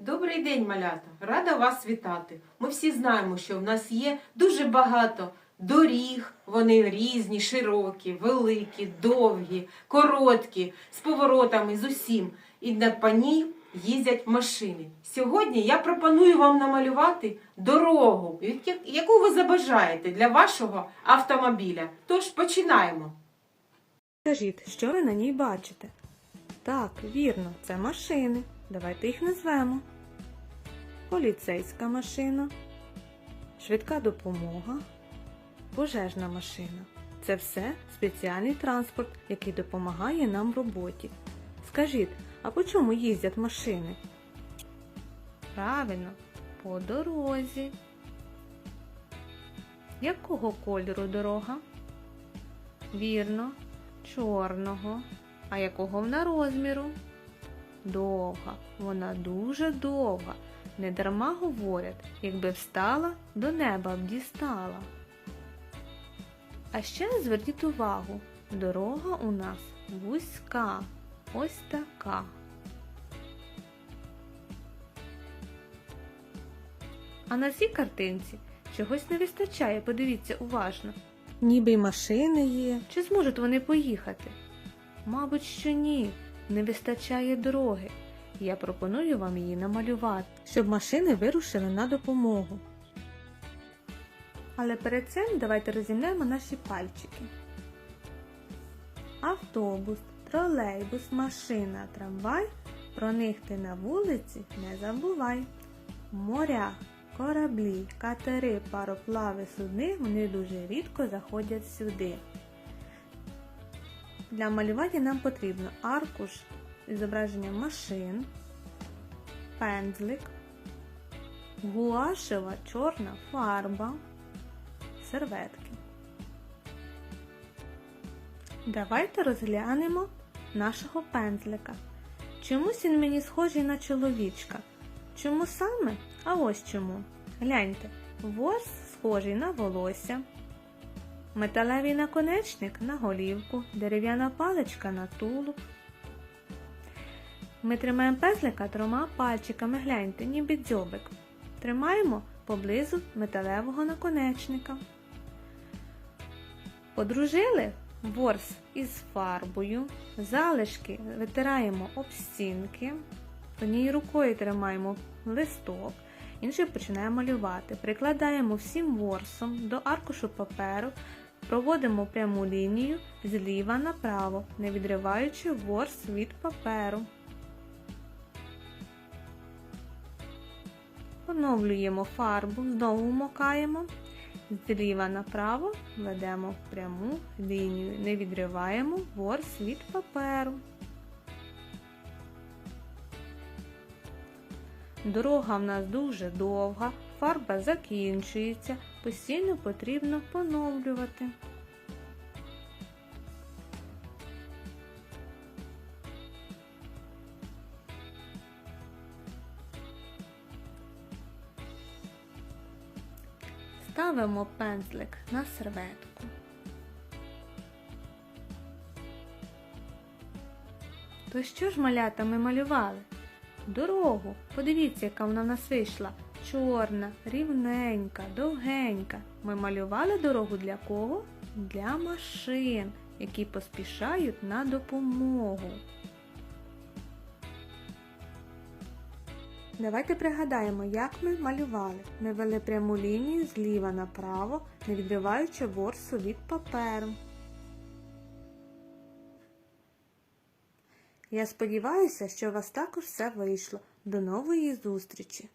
Добрий день, малята! Рада вас вітати. Ми всі знаємо, що в нас є дуже багато доріг. Вони різні, широкі, великі, довгі, короткі, з поворотами, з усім. І на по ній їздять машини. Сьогодні я пропоную вам намалювати дорогу, яку ви забажаєте для вашого автомобіля. Тож починаємо. Скажіть, що ви на ній бачите? Так, вірно, це машини. Давайте їх назвемо. Поліцейська машина, швидка допомога, пожежна машина. Це все спеціальний транспорт, який допомагає нам в роботі. Скажіть, а по чому їздять машини? Правильно, по дорозі. Якого кольору дорога? Вірно, чорного. А якого вона розміру? Довга. Вона дуже довга. Не дарма говорять, якби встала, до неба б дістала. А ще зверніть увагу, дорога у нас вузька, ось така. А на цій картинці чогось не вистачає, подивіться уважно. Ніби й машини є. Чи зможуть вони поїхати? Мабуть, що ні. Не вистачає дороги. Я пропоную вам її намалювати, щоб машини вирушили на допомогу. Але перед цим давайте розімнемо наші пальчики. Автобус, тролейбус, машина, трамвай. Про них ти на вулиці не забувай. Моря, кораблі, катери, пароплави, судни вони дуже рідко заходять сюди. Для малювання нам потрібно аркуш з зображенням машин, пензлик, гуашева чорна фарба, серветки. Давайте розглянемо нашого пензлика. Чомусь він мені схожий на чоловічка. Чому саме? А ось чому. Гляньте, ворс схожий на волосся, металевий наконечник на голівку, дерев'яна паличка на тулуб. Ми тримаємо пензлика трьома пальчиками, гляньте, ніби дзьобик. Тримаємо поблизу металевого наконечника. Подружили ворс із фарбою, залишки витираємо об стінки, однією рукою тримаємо листок, іншою починаємо малювати. Прикладаємо всім ворсом до аркушу паперу, проводимо пряму лінію зліва направо, не відриваючи ворс від паперу. Поновлюємо фарбу, знову вмокаємо, зліва направо ведемо пряму лінію, не відриваємо ворс від паперу. Дорога в нас дуже довга, фарба закінчується, постійно потрібно поновлювати. Ставимо пензлик на серветку. То що ж малята ми малювали? Дорогу. Подивіться, яка вона нас вийшла. Чорна, рівненька, довгенька. Ми малювали дорогу для кого? Для машин, які поспішають на допомогу. Давайте пригадаємо, як ми малювали. Ми вели пряму лінію зліва направо, не відриваючи ворсу від паперу. Я сподіваюся, що у вас також все вийшло. До нової зустрічі!